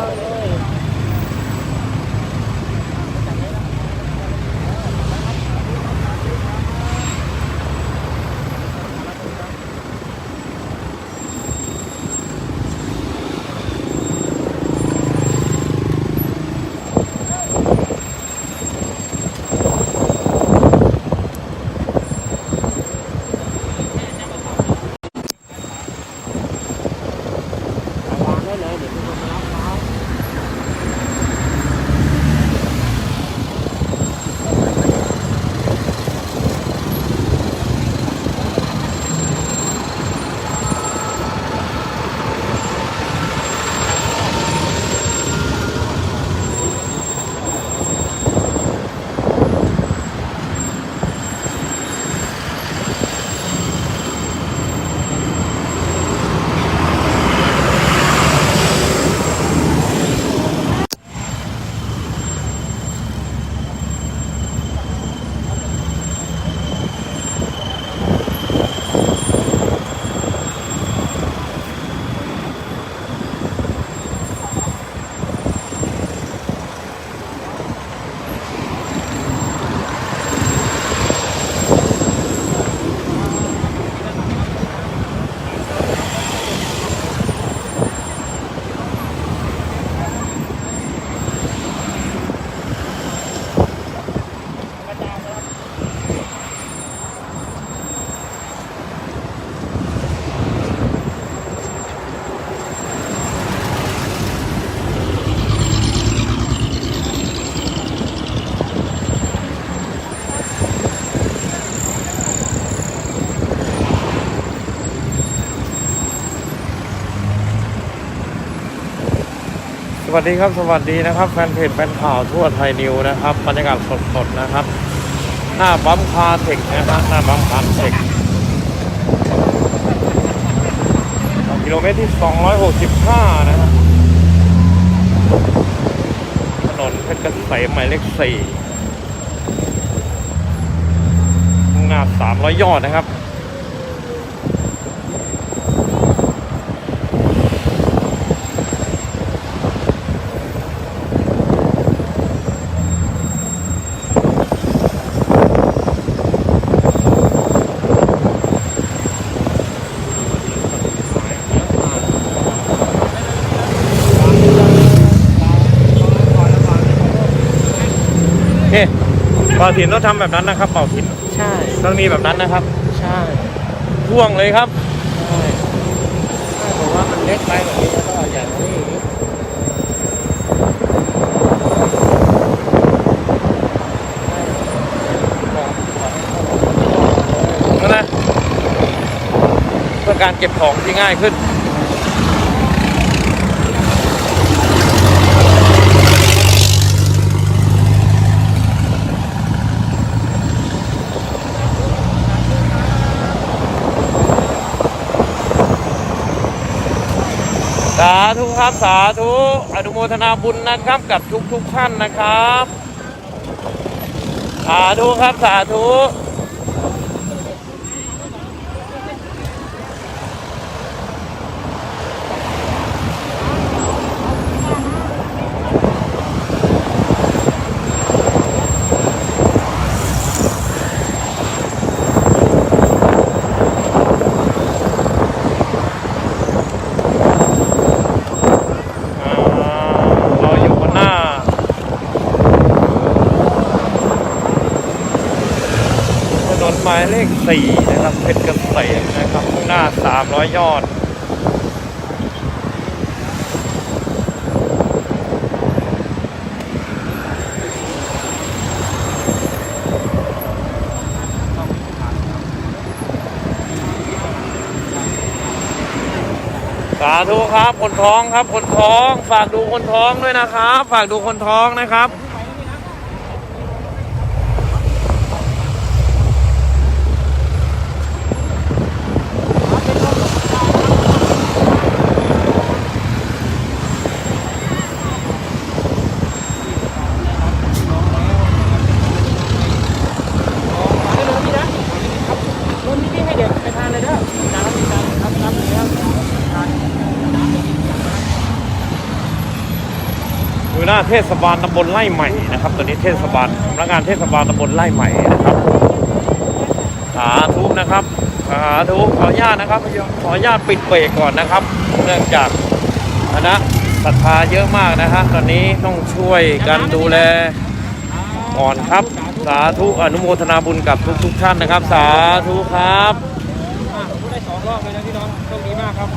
Oh, yeah. สวัสดีครับสวัสดีนะครับแฟนเพจแฟนข่าวทั่วไทยนิวนะครับบรรยากาศสดๆนะครับ หน้าปั๊มคาเทคนะครับหน้าปั๊มคาเทคกิโลเมตรที่ 265 นะครับถนนเพชรเกษมหมายเลข4หน้า 300 ยอดนะครับ เคเป่าถิ่นต้องทำแบบนั้นนะครับเป่าถิ่นใช่ ต้องมีแบบนั้นนะครับใช่พ่วงเลยครับ ใช่ถ้าบอกว่ามันเล็กไปแบบนี้ก็ใหญ่กว่านี้อีกนั่นนะเพื่อการเก็บของที่ง่ายขึ้น สา ธุครับสาธุอนุโมทนาบุญนะครับกับทุกทุกๆท่านนะครับ สาธุครับสาธุ อ่าเราอยู่บนหน้า ถนนหมายเลข4นะครับเพชรเกษมนะครับมุ่งหน้า300ยอดสาธุครับ คนท้องครับ คนท้อง ฝากดูคนท้องด้วยนะครับ ฝากดูคนท้องนะครับ ได้เลยพี่นะครับรุ่นนี้พี่ให้เด็กไปทานเลยเด้อน้ำมีน้ำครับน้ำเนื้อทาน อยู่หน้าเทศบาลตำบลไร่ใหม่นะครับตอนนี้เทศบาลสำนักงานเทศบาลตำบลไร่ใหม่นะครับสาธุนะครับสาธุขออนุญาตนะครับขออนุญาตปิดเบรกก่อนนะครับ เนื่องจากคณะศรัทธาเยอะมากนะฮะตอนนี้ต้องช่วยกันดูแลก่อนครับ สาธุอนุโมทนาบุญกับทุกๆท่านนะครับ สาธุครับได้สองรอบเลยนะพี่น้องโชคดีมากครับ